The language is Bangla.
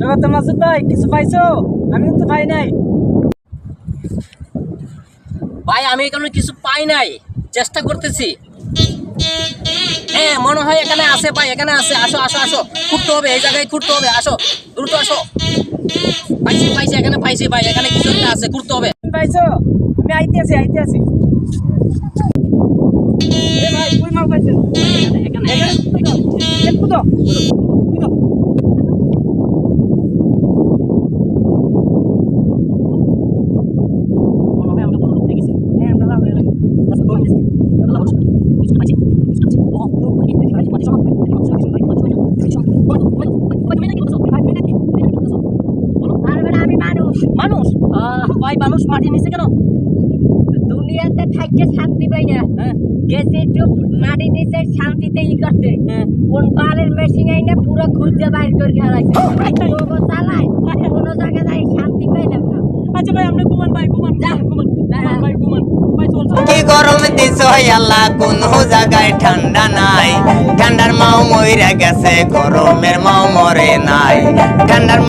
জগত মাসুদ ভাই কিছু পাইছো? আমি কিন্তু পাই নাই। ভাই আমি এখানে কিছু পাই নাই। চেষ্টা করতেছি। হ্যাঁ মনে হয় এখানে আছে ভাই এখানে আছে। আসো আসো আসো। খুঁড়তে হবে এই জায়গায় খুঁড়তে হবে। আসো দ্রুত আসো। পাইছি পাইছি এখানে পাইছি ভাই এখানে কিছু একটা আছে খুঁড়তে হবে। পাইছো? আমি আইতে আছি আইতে আছি। পাইছেন এখানে এখানে কুদো কুদো আমরা বড় লোক দেখেছি আমরা লাভ গেল। দৌড় দিছি। আমরা বড় লোক। কিছু পাইছি, কিছু পাইছি। ও, ও, ওই, এই, এই, এই, শোনো, এই, এই, শোনো, এই, এই, শোনো, এই, শোনো। বলো তো, বলো, বলো, তুমি নাকি বলছো? ভাই, তুমি নাকি? তুমি নাকি বলছো? বলো। আমি মানুষ ভাই মানুষ মাটির নিচে কেন থাকতে শান্তি পাই না। হ্যাঁ। গেছে একটু মাটির নিচে শান্তিতে ই করতে। হ্যাঁ। কোন পালের মেশিন আইনা পুরো খুঁজে বাইর করে চালায় কোনো জায়গায় যাই শান্তি পাইলাম না। আচ্ছা ভাই আমরা ঘুমান ভাই ঘুমান যা। ঘুমান ভাই ঘুমান। কি গরম দিছ আল্লাহ কোন জায়গায় ঠান্ডা নাই? ঠান্ডার মাও মইরা গেছে গরমের মাও মরে নাই। ঠান্ডার